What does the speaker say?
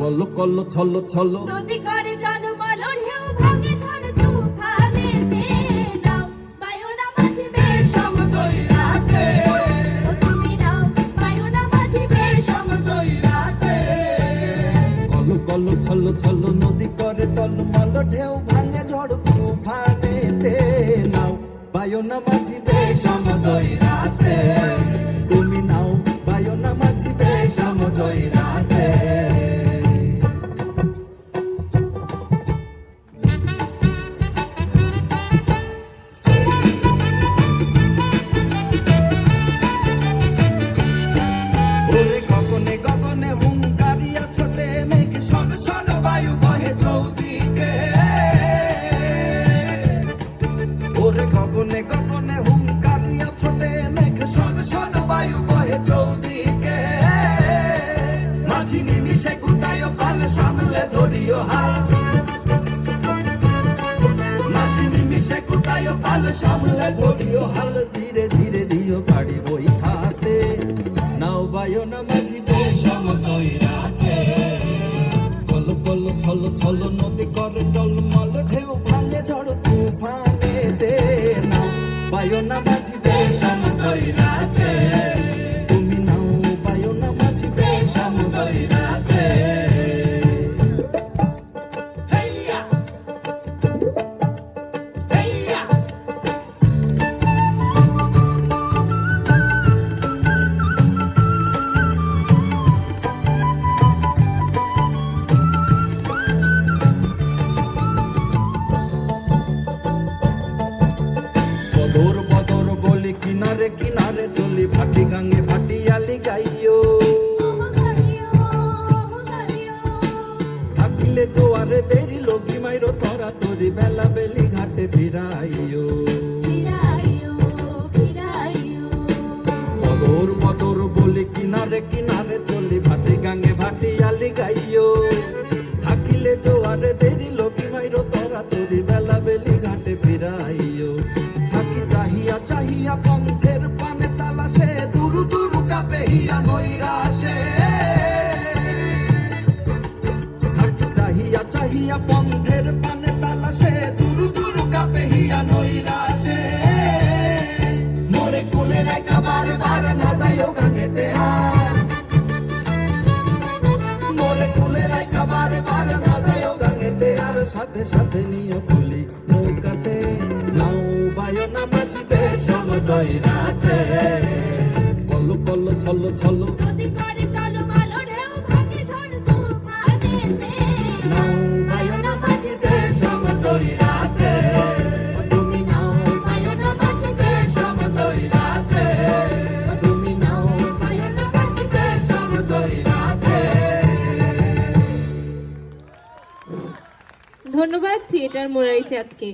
কল্লো ছল্লো ছল্লো। নদী করে টনমল ঢেউ ভাঙে ঝড় তুফানেতে নাও বায়ুনা মাঝিবে সমতল রাতে ও তুমি নাও বায়ুনা মাঝিবে সমতল রাতে কল্লো কল্লো ছল্লো ছল্লো নদী করে টলমল ঢেউ ভাঙে ঝড় তুফানেতে নাও। বায়না মাঝি সমদয় রাতে তুমি নাও বায়না মাঝি সমদয় রাতে বায়ু বহে চৌদিকে। মাঝি নিমিষে গুটায় পাল সামলে ধরিও হাল। মাঝি নিমিষে গুটায় পাল সামলে ধরিও হাল। ধীরে ধীরে দিও পাড়ি বই খাতে। নাও বায়ো না মাঝি সমতই রাতে। কল কল ছল ছল নদী করে টলমল, ঢেউ ভাঙে ঝড় তুফানে দে নাও বায়ো না মাঝি সমতই রাতে। জোয়ারে দেরি লগি মাইরো তরা তরি বেলা বেলি ঘাটে ফিরাইও। মদর মদর বলি কিনারে কিনারে চলি ভাটি গাঙে ভাটি আলি গাইও। থাকিলে জোয়ারে দেরি লগি মাইরো তরা তরি বেলা পঙ্খের পানে তালাশে, দুরু দুরু কাপে হিয়া নৈরাশে। মোরে কুলে রেখা বারে বারে না যাইও গাঙ্গেতে আর মোরে কুলে রেখা বারে বারে না যাইও গাঙ্গেতে আর সাথে সাথে নিও তুলি নৌকাতে, নাও বায়ো না মাঝিতে সমদয় রাতে। কল্লো কল্লো ছল্লো ছল্লো ধন্যবাদ থিয়েটার মোরারি চাঁদকে।